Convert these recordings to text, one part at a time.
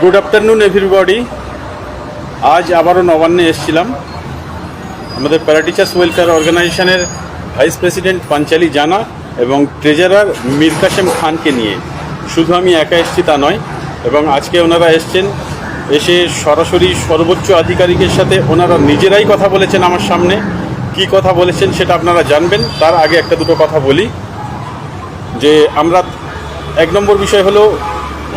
Good afternoon everybody আজ আবারও নবান্নে এসেছিলাম। আমাদের প্যারা টিচার্স ওয়েলফেয়ার অর্গানাইজেশনের ভাইস প্রেসিডেন্ট পাঞ্চালি জানা এবং ট্রেজারার মীর কাসেম খানকে নিয়ে। শুধু আমি একা এসেছি তা নয়, এবং আজকে ওনারা এসছেন, এসে সরাসরি সর্বোচ্চ আধিকারিকের সাথে ওনারা নিজেরাই কথা বলেছেন আমার সামনে। কি কথা বলেছেন সেটা আপনারা জানবেন, তার আগে একটা দুটো কথা বলি। যে আমরা এক নম্বর বিষয় হলো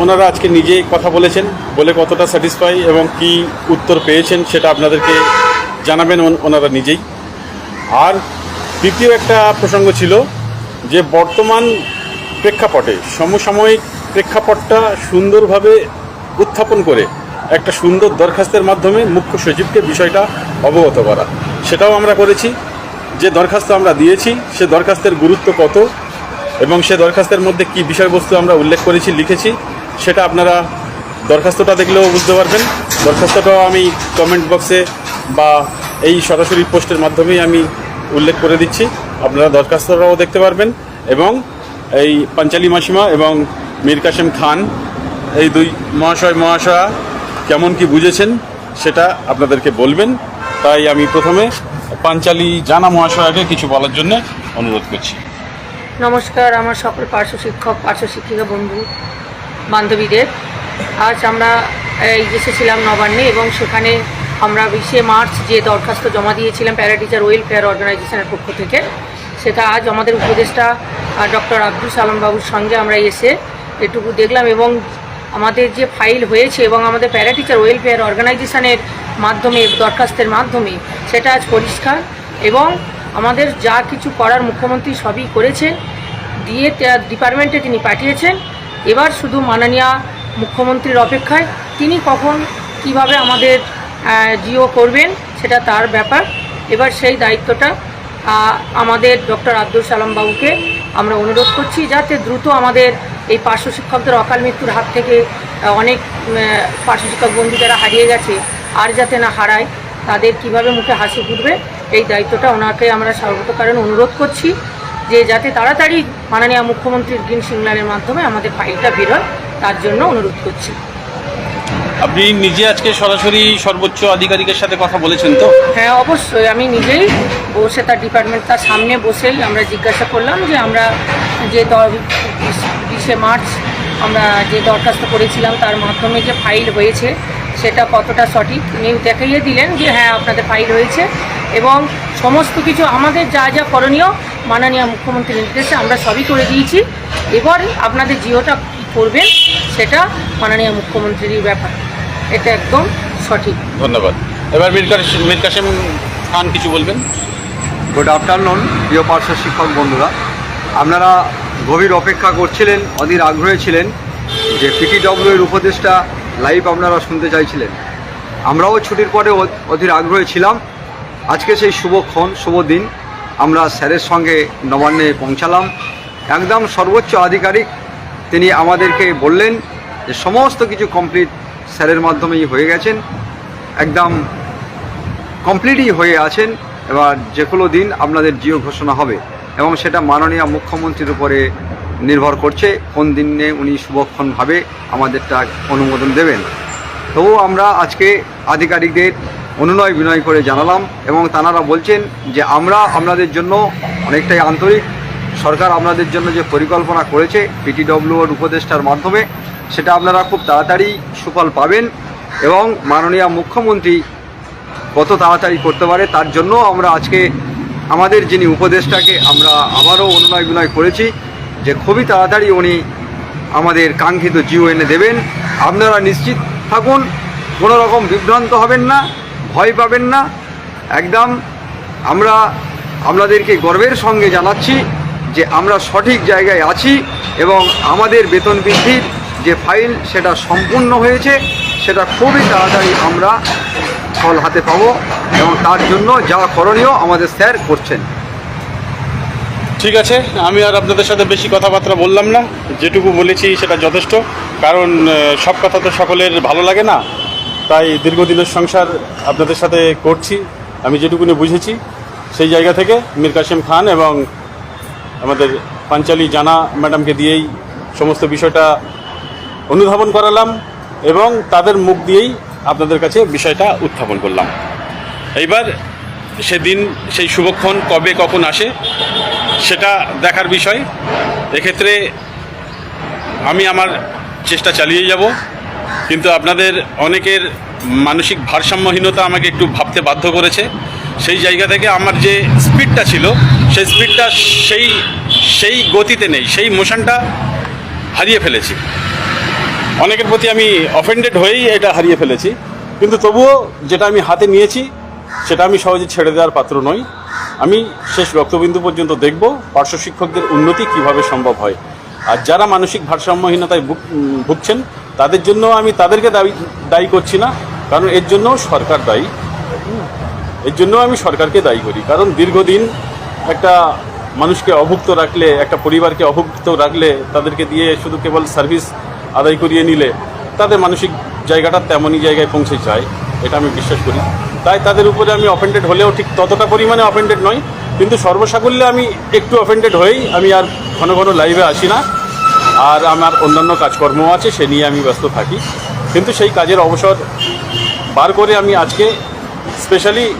ওনারা আজকে নিজেই কথা বলেছেন, বলে কতটা স্যাটিসফাই এবং কি উত্তর পেয়েছেন সেটা আপনাদেরকে জানাবেন ওনারা নিজেই। আর দ্বিতীয় একটা প্রসঙ্গ ছিল যে বর্তমান প্রেক্ষাপটে, সমসাময়িক প্রেক্ষাপটটা সুন্দরভাবে উত্থাপন করে একটা সুন্দর দরখাস্তের মাধ্যমে মুখ্য সচিবকে বিষয়টা অবগত করা। সেটাও আমরা করেছি। যে দরখাস্ত আমরা দিয়েছি, সে দরখাস্তের গুরুত্ব কত এবং সে দরখাস্তের মধ্যে কি বিষয়বস্তু আমরা উল্লেখ করেছি, লিখেছি সেটা আপনারা দরখাস্তটা দেখলেও বুঝতে পারবেন। দরখাস্তটাও আমি কমেন্ট বক্সে বা এই সরাসরি পোস্টের মাধ্যমেই আমি উল্লেখ করে দিচ্ছি। আপনারা দরখাস্তটাও দেখতে পারবেন এবং এই পাঞ্চালি মাসিমা এবং মীর কাসেম খান, এই দুই মহাশয়, মহাশয়া কেমন কি বুঝেছেন সেটা আপনাদেরকে বলবেন। তাই আমি প্রথমে পাঞ্চালি জানা মহাশয়াকে কিছু বলার জন্য অনুরোধ করছি। নমস্কার, আমার সকল পার্শ্ব শিক্ষক, পার্শ্ব শিক্ষিকা বন্ধু বান্ধবীদের। আজ আমরা এসেছিলাম নবান্নে এবং সেখানে আমরা বিশে মার্চ যে দরখাস্ত জমা দিয়েছিলাম প্যারাটিচার ওয়েলফেয়ার অর্গানাইজেশনের পক্ষ থেকে, সেটা আজ আমাদের উপদেষ্টা ডক্টর আব্দুল সালাম বাবুর সঙ্গে আমরা এসে এটুকু দেখলাম এবং আমাদের যে ফাইল হয়েছে এবং আমাদের প্যারাটিচার ওয়েলফেয়ার অর্গানাইজেশনের মাধ্যমে, দরখাস্তের মাধ্যমে, সেটা আজ পরিষ্কার এবং আমাদের যা কিছু করার মুখ্যমন্ত্রী সবই করেছেন দিয়ে ডিপার্টমেন্টে তিনি পাঠিয়েছেন। এবার শুধু মাননীয় মুখ্যমন্ত্রীর অপেক্ষায় তিনি কখন কীভাবে আমাদের জিও করবেন সেটা তার ব্যাপার। এবার সেই দায়িত্বটা আমাদের ডক্টর আব্দুল সালাম বাবুকে আমরা অনুরোধ করছি যাতে দ্রুত আমাদের এই পার্শ্ব শিক্ষকদের অকাল মৃত্যুর হাত থেকে অনেক উম, আহ, পার্শ্ব শিক্ষক বন্ধু যারা হারিয়ে গেছে আর যাতে না হারায় তাদের কীভাবে মুখে হাসি ফুটবে এই দায়িত্বটা ওনাকে আমরা সর্বতকারণ অনুরোধ করছি যে যাতে তাড়াতাড়ি মাননীয় মুখ্যমন্ত্রীর গ্রিন সিগন্যালের মাধ্যমে আমাদের ফাইলটা বেরোয় তার জন্য অনুরোধ করছি। আপনি নিজে আজকে সরাসরি সর্বোচ্চ আধিকারিকের সাথে কথা বলেছেন তো? হ্যাঁ অবশ্যই। আমি নিজেই বসে তার ডিপার্টমেন্ট তার সামনে বসেই আমরা জিজ্ঞাসা করলাম যে আমরা যে বিশে মার্চ আমরা যে দরখাস্ত করেছিলাম তার মাধ্যমে যে ফাইল হয়েছে সেটা কতটা সঠিক উনি দেখাইয়ে দিলেন যে হ্যাঁ আপনাদের ফাইল হয়েছে এবং সমস্ত কিছু আমাদের যা যা করণীয় মাননীয় মুখ্যমন্ত্রীর নির্দেশে আমরা সবই করে দিয়েছি। এবার আপনাদের জিওটা কী করবেন সেটা মাননীয় মুখ্যমন্ত্রীর ব্যাপার। এটা একদম সঠিক। ধন্যবাদ। এবার মীর কাসেম মীর কাসেম খান কিছু বলবেন। গুড আফটারনুন প্রিয় পার্শ্ব শিক্ষক বন্ধুরা। আপনারা গভীর অপেক্ষা করছিলেন অধীর আগ্রহী ছিলেন যে পিটিডব্লিউ এর উপদেশটা লাইভ আপনারা শুনতে চাইছিলেন। আমরাও ছুটির পরে অধীর আগ্রহী ছিলাম। আজকে সেই শুভক্ষণ শুভ দিন আমরা স্যারের সঙ্গে নবান্নে পৌঁছালাম। একদম সর্বোচ্চ আধিকারিক তিনি আমাদেরকে বললেন যে সমস্ত কিছু কমপ্লিট স্যারের মাধ্যমেই হয়ে গেছেন। একদম কমপ্লিটই হয়ে আছেন। এবার যে কোনো দিন আপনাদের জিও ঘোষণা হবে এবং সেটা মাননীয় মুখ্যমন্ত্রীর উপরে নির্ভর করছে কোন দিনে উনি শুভক্ষণভাবে আমাদেরটা অনুমোদন দেবেন। তবুও আমরা আজকে আধিকারিকদের অনুনয় বিনয় করে জানালাম এবং তানারা বলছেন যে আমরা আপনাদের জন্য অনেকটাই আন্তরিক, সরকার আপনাদের জন্য যে পরিকল্পনা করেছে পিটিডব্লিউর উপদেষ্টার মাধ্যমে, সেটা আপনারা খুব তাড়াতাড়ি সুফল পাবেন এবং মাননীয় মুখ্যমন্ত্রী কত তাড়াতাড়ি করতে পারে তার জন্য আমরা আজকে আমাদের যিনি উপদেষ্টাকে আমরা আবারও অনুনয় বিনয় করেছি যে খুবই তাড়াতাড়ি উনি আমাদের কাঙ্ক্ষিত জিও এনে দেবেন। আপনারা নিশ্চিত থাকুন, কোনো রকম বিভ্রান্ত হবেন না, ভয় পাবেন না। একদম আমরা, আপনাদেরকে গর্বের সঙ্গে জানাচ্ছি যে আমরা সঠিক জায়গায় আছি এবং আমাদের বেতন বৃদ্ধির যে ফাইল সেটা সম্পূর্ণ হয়েছে, সেটা খুবই তাড়াতাড়ি আমরা ফল হাতে পাবো এবং তার জন্য যা করণীয় আমাদের স্যার করছেন। ঠিক আছে, আমি আর আপনাদের সাথে বেশি কথাবার্তা বললাম না, যেটুকু বলেছি সেটা যথেষ্ট, কারণ সব কথা তো সকলের ভালো লাগে না, তাই দীর্ঘদিনের সংসার আপনাদের সাথে করছি, আমি যেটুকুনি বুঝেছি, সেই জায়গা থেকে মীর কাসেম খান এবং আমাদের পাঞ্চালি জানা ম্যাডামকে দিয়েই সমস্ত বিষয়টা অনুধাবন করালাম এবং তাদের মুখ দিয়েই আপনাদের কাছে বিষয়টা উত্থাপন করলাম। এইবার সেদিন সেই শুভক্ষণ কবে কখন আসে, সেটা দেখার বিষয়। এক্ষেত্রে আমি আমার চেষ্টা চালিয়ে যাব, কিন্তু আপনাদের অনেকের মানসিক ভারসাম্যহীনতা আমাকে একটু ভাবতে বাধ্য করেছে। সেই জায়গা থেকে আমার যে স্পিডটা ছিল, সেই স্পিডটা সেই সেই গতিতে নেই, সেই মোশনটা হারিয়ে ফেলেছি। অনেকের প্রতি আমি অফেন্ডেড হয়েই এটা হারিয়ে ফেলেছি, কিন্তু তবুও যেটা আমি হাতে নিয়েছি সেটা আমি সহজে ছেড়ে দেওয়ার পাত্র নই। আমি শেষ রক্তবিন্দু পর্যন্ত দেখব পার্শ্ব শিক্ষকদের উন্নতি কীভাবে সম্ভব হয়। আর যারা মানসিক ভারসাম্যহীনতায় ভুগছেন, তাদের জন্য আমি তাদেরকে দায়ী দায়ী করছি না। কারণ এর জন্য সরকার দায়ী। এর জন্য আমি সরকারকে দায়ী করি। কারণ দীর্ঘদিন একটা মানুষকে অভুক্ত রাখলে, একটা পরিবারকে অভুক্ত রাখলে, তাদেরকে দিয়ে শুধু কেবল সার্ভিস আদায় করিয়ে নিলে তাদের মানসিক জায়গাটা তেমনই জায়গায় পৌঁছে যায়, এটা আমি বিশ্বাস করি। তাই তাদের উপরে আমি অফেন্ডেড হলেও ঠিক ততটা পরিমাণে অফেন্ডেড নয় কিন্তু সর্বসাকুল্যে আমি একটু অফেন্ডেড হয়েই আমি আর ঘন ঘন লাইভে আসি না। আর আমার অন্যান্য কাজকর্ম আছে, সে নিয়ে আমি ব্যস্ত থাকি। কিন্তু সেই কাজের অবসর বার করে আমি আজকে স্পেশালি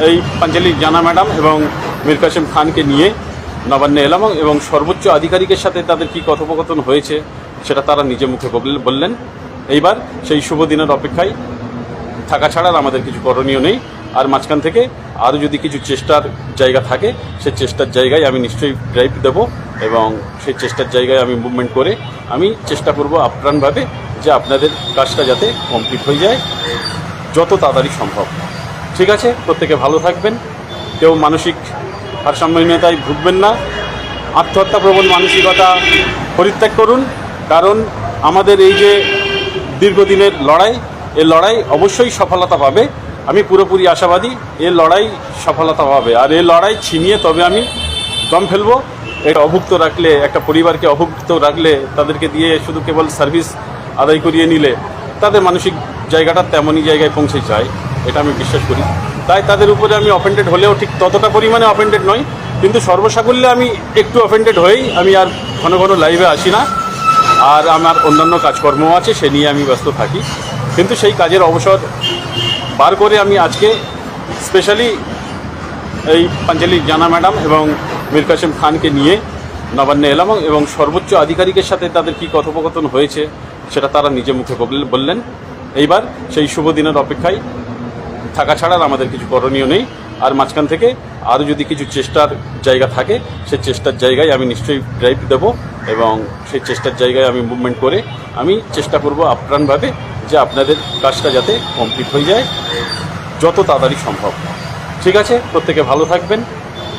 এই পাঞ্জালি জানা ম্যাডাম এবং মীর কাসেম খানকে নিয়ে নবান্নে এলাম এবং সর্বোচ্চ আধিকারিকের সাথে তাদের কি কথোপকথন হয়েছে, সেটা তারা নিজে মুখে বল- বললেন। এইবার সেই শুভ দিনের অপেক্ষায় থাকা ছাড়া আর আমাদের কিছু করণীয় নেই। আর মাঝখান থেকে আরও যদি কিছু চেষ্টার জায়গা থাকে সেই চেষ্টার জায়গায় আমি নিশ্চয়ই ড্রাইভ দেবো এবং সেই চেষ্টার জায়গায় আমি মুভমেন্ট করে আমি চেষ্টা করব আপ্রাণভাবে যে আপনাদের কাজটা যাতে কমপ্লিট হয়ে যায়, যত তাড়াতাড়ি সম্ভব। ঠিক আছে? প্রত্যেকে ভালো থাকবেন। কেউ মানসিক ভারসাম্যহীনতায় ভুগবেন না। আত্মহত্যা প্রবণ মানসিকতা পরিত্যাগ করুন। কারণ আমাদের এই যে দীর্ঘদিনের লড়াই এই লড়াই অবশ্যই সফলতা পাবে। আমি পুরোপুরি আশাবাদী, এ লড়াই সফলতা পাবে। আর এই লড়াই ছিনিয়ে তবে আমি দম ফেলব। এটা অভুক্ত রাখলে, একটা পরিবারকে অভুক্ত রাখলে, তাদেরকে দিয়ে শুধু কেবল সার্ভিস আদায় করিয়ে নিলে, তাদের মানসিক জায়গাটা তেমনই জায়গায় পৌঁছে যায়, এটা আমি বিশ্বাস করি। তাই তাদের উপরে আমি অফেন্ডেড হলেও ঠিক ততটা পরিমাণে অফেন্ডেড নই, কিন্তু সর্বসাকুল্যে আমি একটু অফেন্ডেড হয়েই আমি আর ঘন ঘন লাইভে আসি না। আর আমার অন্যান্য কাজকর্মও আছে, সে নিয়ে আমি ব্যস্ত থাকি। কিন্তু সেই কাজের অবসর বার করে আমি আজকে স্পেশালি এই পাঞ্জালি জানা ম্যাডাম এবং মীর কাসেম খানকে নিয়ে নবান্নে এলাম এবং সর্বোচ্চ আধিকারিকের সাথে তাদের কি কথোপকথন হয়েছে সেটা তারা নিজে মুখে বল- বললেন। এইবার সেই শুভ দিনের অপেক্ষায় থাকা ছাড়া আমাদের কিছু করণীয় নেই। আর মাঝখান থেকে আরও যদি কিছু চেষ্টার জায়গা থাকে সেই চেষ্টার জায়গায় আমি নিশ্চয়ই ড্রাইভ দেব এবং সেই চেষ্টার জায়গায় আমি মুভমেন্ট করে আমি চেষ্টা করব আপ্রাণভাবে যে আপনাদের কাজটা যাতে কমপ্লিট হয়ে যায়, যত তাড়াতাড়ি সম্ভব। ঠিক আছে? প্রত্যেকে ভালো থাকবেন।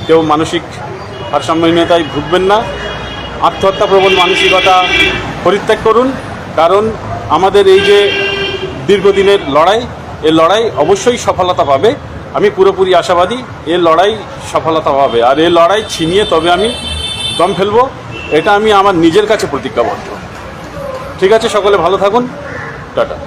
কেউ মানসিক ভারসাম্যহীনতায় ভুগবেন না। আত্মহত্যা প্রবণ মানসিকতা পরিত্যাগ করুন। কারণ আমাদের এই যে দীর্ঘদিনের লড়াই এই লড়াই অবশ্যই সফলতা পাবে। আমি পুরোপুরি আশাবাদী, এ লড়াই সফলতা পাবে। আর এই লড়াই ছিনিয়ে তবে আমি দম ফেলব। এটা আমি আমার নিজের কাছে প্রতিজ্ঞাবদ্ধ। ঠিক আছে? সকলে ভালো থাকুন। da-da